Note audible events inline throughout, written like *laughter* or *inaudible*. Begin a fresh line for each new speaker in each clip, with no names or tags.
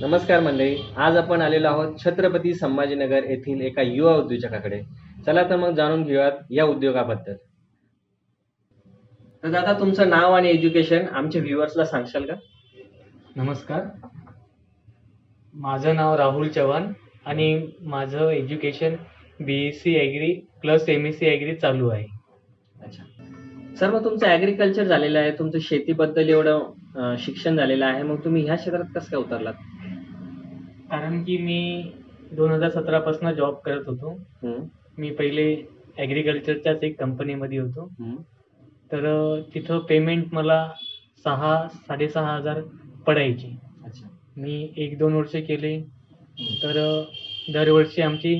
नमस्कार मंडळी आज आपण आलेलो आहोत छत्रपती संभाजीनगर येथील एका युवा उद्योजकाकडे. चला तर मग जाणून घेऊयात या उद्योगाबद्दल. तर दादा तुमचं नाव आणि एज्युकेशन आमच्या व्ह्युअर्सला सांगशाल का?
नमस्कार. माझं नाव राहुल चव्हाण आणि माझं education B S C agri plus M S C agri चालू आहे.
अच्छा. सर्व तुमचं ॲग्रिकल्चर झालेलं आहे तुमचं शेतीबद्दल एवढं अं, शिक्षण झालेलं आहे मग तुम्ही ह्या क्षेत्रात कसं काय उतरलात?
कारण की मी दोन हजार सतरापासून जॉब करत होतो. मी पहिले ॲग्रिकल्चरच्याच एक कंपनीमध्ये होतो. तर तिथं पेमेंट मला सहा साडेसहा हजार पडायचे.
अच्छा.
मी एक दोन वर्ष केले. तर दरवर्षी आमची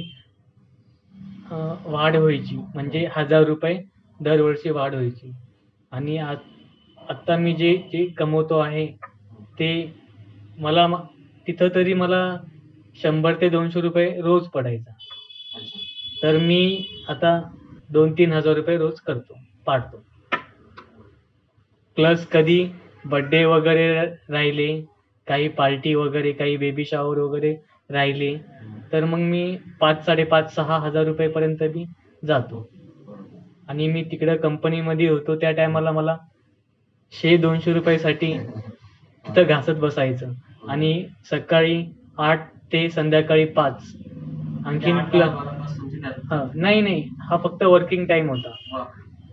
वाढ व्हायची. म्हणजे हजार रुपये दरवर्षी वाढ व्हायची. आणि आत्ता मी जे जे कमवतो आहे ते मला तिथं तरी मला शंभर ते दोनशे रुपये रोज पडायचा. तर मी आता दोन तीन हजार रुपये रोज करतो पाडतो. प्लस कधी बड्डे वगैरे राहिले काही पार्टी वगैरे काही बेबी शॉवर वगैरे राहिले तर मग मी पाच साडेपाच सहा हजार रुपयेपर्यंत मी जातो. आणि मी तिकडं कंपनीमध्ये होतो त्या टायमाला मला शे दोनशे रुपयासाठी तिथं घासत बसायचं. आणि सकाळी आठ ते संध्याकाळी पाच. आणखीन हा नाही नाही. हा फक्त वर्किंग टाइम होता.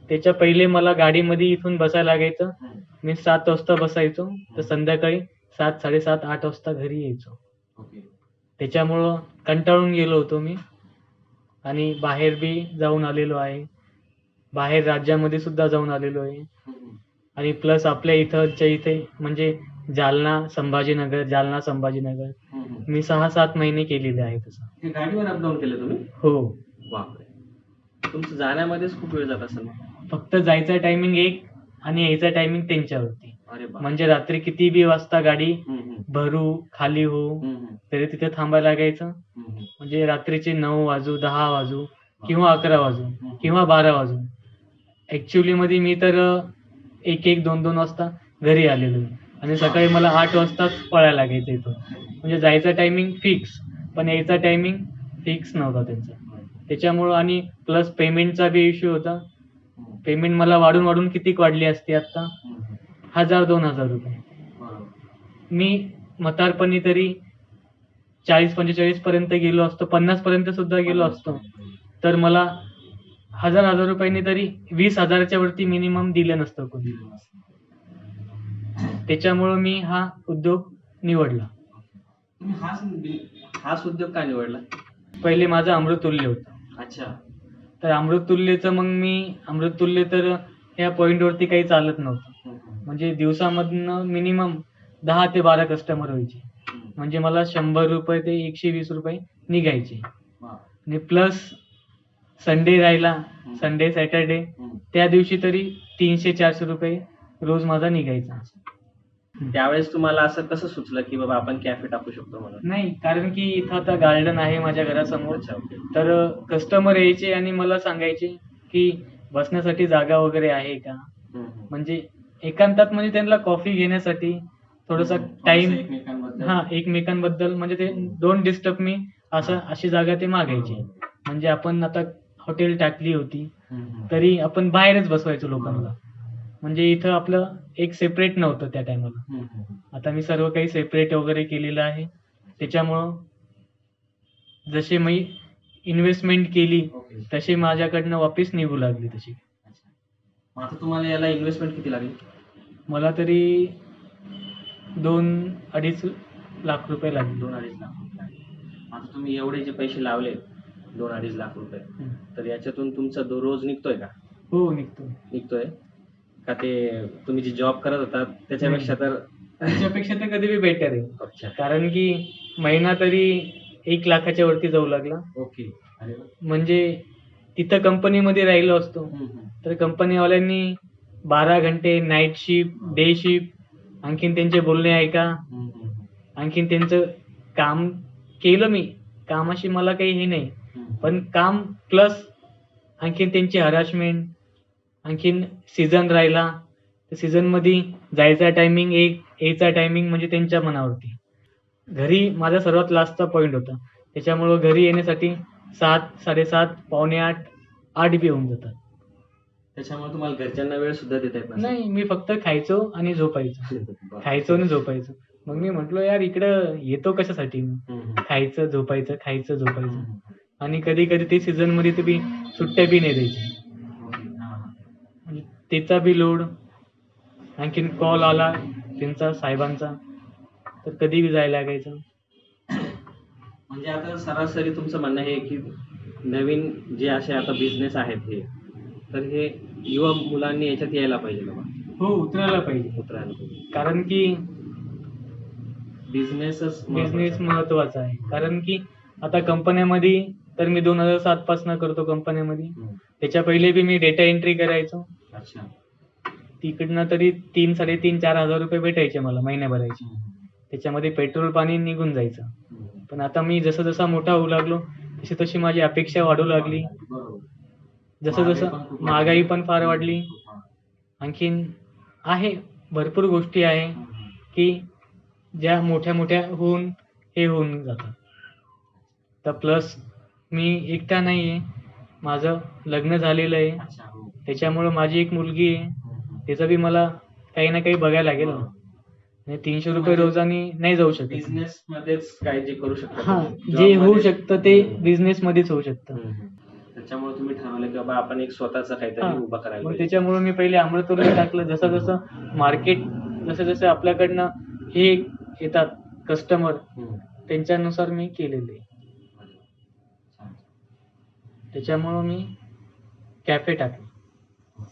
त्याच्या पहिले मला गाडीमध्ये इथून बसायला लागायचं. मी सात वाजता बसायचो. तर संध्याकाळी सात साडेसात आठ वाजता घरी यायचो. त्याच्यामुळं कंटाळून गेलो होतो मी. आणि बाहेर बी जाऊन आलेलो आहे. बाहेर राज्यामध्ये सुद्धा जाऊन आलेलो आहे. आणि प्लस आपल्या इथंच्या इथे म्हणजे जालना संभाजीनगर जालना संभाजीनगर. मी सहा सात महिने केलेले आहे तसं.
हे गाडीवर अपडाऊन केलं तुम्ही?
हो.
बापरे. तुमचं जाण्यामध्येच खूप वेळ जात असेल मग.
फक्त जायचा टायमिंग एक आणि यायचा टायमिंग त्यांच्यावरती.
अरे बाप
म्हणजे रात्री किती बी वाजता गाडी
हम्म, हम्म,
भरू खाली हो
हम्म, हम्म,
तरी तिथे थांबायला लागायचं.
हम्म, हम्म.
म्हणजे रात्रीचे नऊ वाजू दहा वाजू किंवा अकरा वाजू किंवा बारा वाजू. ऍक्च्युली मध्ये मी तर अ, एक एक दोन दोन वाजता घरी आलेलो आहे. आणि सकाळी मला आठ वाजताच पळायला लागायचं इथून. म्हणजे जायचा टायमिंग फिक्स पण यायचा टायमिंग फिक्स नव्हता त्यांचा. त्याच्यामुळं आणि प्लस पेमेंटचा बी इश्यू होता. पेमेंट मला वाढून वाढून किती वाढली असती आता हजार दोन हजार रुपये. मी म्हातारपणी तरी चाळीस पंचेचाळीस पर्यंत गेलो असतो पन्नास पर्यंत सुद्धा गेलो असतो. तर मला हजार हजार रुपयांनी तरी वीस हजाराच्या वरती मिनिमम दिलं नसतं कोणी. त्याच्यामुळं मी हा उद्योग निवडला.
तुम्ही हाच हाच उद्योग का निवडला?
पहिले माझं अमृतुल्य होतं.
अच्छा.
तर अमृतुल्यचं मग मी अमृतुल्य तर ह्या पॉईंटवरती काही चालत नव्हतं. म्हणजे दिवसामधनं मिनिमम दहा ते बारा कस्टमर व्हायचे. म्हणजे मला शंभर रुपये ते एकशे वीस रुपये निघायचे. आणि प्लस संडे राहिला. Sunday Saturday. त्या दिवशी तरी तीनशे चारशे रुपये रोज माझा निघायचा.
त्यावेळेस तुम्हाला असं कसं सुचलं की बाबा आपण कॅफे टाकू शकतो म्हणून?
नाही कारण की इथं आता गार्डन आहे माझ्या घरासमोर.
अच्छा ओके.
तर कस्टमर यायचे आणि मला सांगायचे की बसण्यासाठी जागा वगैरे आहे का?
हम्म, हम्म.
म्हणजे एकांतात म्हणजे त्यांना कॉफी घेण्यासाठी थोडासा टाइम
एकमेकांबद्दल.
हा एकमेकांबद्दल म्हणजे ते डोंट डिस्टर्ब मी असं अशी जागा ते मागायचे. म्हणजे आपण आता हॉटेल टाकली होती.
हम्म, हम्म.
तरी आपण बाहेरच बसवायचो लोकांना. म्हणजे इथं आपलं एक सेपरेट नव्हतं त्या टायमाला. आता मी सर्व काही सेपरेट वगैरे केलेलं आहे. त्याच्यामुळं जसे मी इन्व्हेस्टमेंट केली तशी माझ्याकडनं वापस निघू लागली तशी.
आता तुम्हाला याला इन्व्हेस्टमेंट किती लागली?
मला तरी दोन अडीच लाख रुपये लागले.
दोन अडीच लाख रुपये. आता तुम्ही एवढे जे पैसे लावले दोन अडीच लाख रुपये. तर याच्यातून तुमचा दो रोज निघतोय का?
हो निघतो
निघतोय. का ते तुम्ही जे जॉब करत होता त्याच्यापेक्षा तर
त्याच्यापेक्षा तर कधी बी बेटर आहे. कारण की महिना तरी एक लाखाच्या वरती जाऊ लागला.
ओके.
म्हणजे तिथं कंपनीमध्ये राहिलो असतो. तर कंपनीवाल्यांनी बारा घंटे नाईट शिफ्ट डे शिफ्ट आणखीन त्यांचे बोलणे ऐका. आणखीन त्यांचं काम केलं मी. कामाशी मला काही हे नाही. पण काम प्लस आणखीन त्यांची हरासमेंट आणखीन सीझन राहिला तर सीझनमध्ये जायचा टायमिंग एक यायचा टायमिंग म्हणजे त्यांच्या मनावरती घरी माझा सर्वात लास्टचा पॉईंट होता त्याच्यामुळं घरी येण्यासाठी सात साडेसात पावणे आठ आठ बी होऊन जातात
त्याच्यामुळे तुम्हाला घरच्यांना वेळ सुद्धा देता येत.
नाही मी फक्त खायचो आणि झोपायचो. *laughs* खायचो आणि झोपायचो मग मी म्हटलो यार इकडं येतो कशासाठी मी. खायचं झोपायचं खायचं झोपायचं. आणि कधी कधी ते सीझनमध्ये बी सुट्ट्या बी नाही द्यायची त्याचा बी लोड आणखीन कॉल आला त्यांचा साहेबांचा. तर कधी बी जायला लागायचं.
म्हणजे आता सरासरी तुमचं म्हणणं आहे की नवीन जे असे आता बिझनेस आहेत हे तर हे युवा मुलांनी याच्यात यायला पाहिजे बाबा.
हो उतरायला पाहिजे.
उतरायला पाहिजे.
कारण की
बिझनेसच
बिझनेस महत्त्वाचा आहे. कारण की आता कंपन्यामध्ये तर मी दोन हजार सात पासन करतो कंपन्यामध्ये. त्याच्या पहिले बी मी डेटा एंट्री करायचो.
अच्छा.
तिकडनं तरी तीन साडेतीन चार हजार रुपये भेटायचे मला महिन्याभराचे. त्याच्यामध्ये पेट्रोल पाणी निघून जायचं. पण आता मी जसं जसा मोठा होऊ लागलो तशी तशी माझी अपेक्षा वाढू लागली. जसं जसं महागाई पण फार वाढली. आणखीन आहे भरपूर गोष्टी आहे की ज्या मोठ्या मोठ्या होऊन हे होऊन जातात. तर प्लस मी एकटा नाही आहे माझं लग्न झालेलं आहे. त्याच्यामुळं माझी एक मुलगी आहे त्याचं बी मला काही ना काही बघायला लागेल ना तीनशे रुपये रोजानी नाही जाऊ शकत
बिझनेस मध्येच काय जे करू शकता
हा
तुम्ही.
जे
Job
होऊ शकतं ते
हम्म.
बिझनेस मध्येच होऊ शकतं
हम्म. त्याच्यामुळे तुम्ही ठरवलं की बाबा आपण एक स्वतःचा
हा.
काहीतरी उभा करायला
मग
पाहिजे.
त्याच्यामुळे मी पहिले अमृतुल्य टाकलं जसं जसं मार्केट जसं जसं आपल्याकडनं हे येतात कस्टमर
हम्म.
त्यांच्यानुसार मी केलेले. त्याच्यामुळं मी कॅफे टाकलं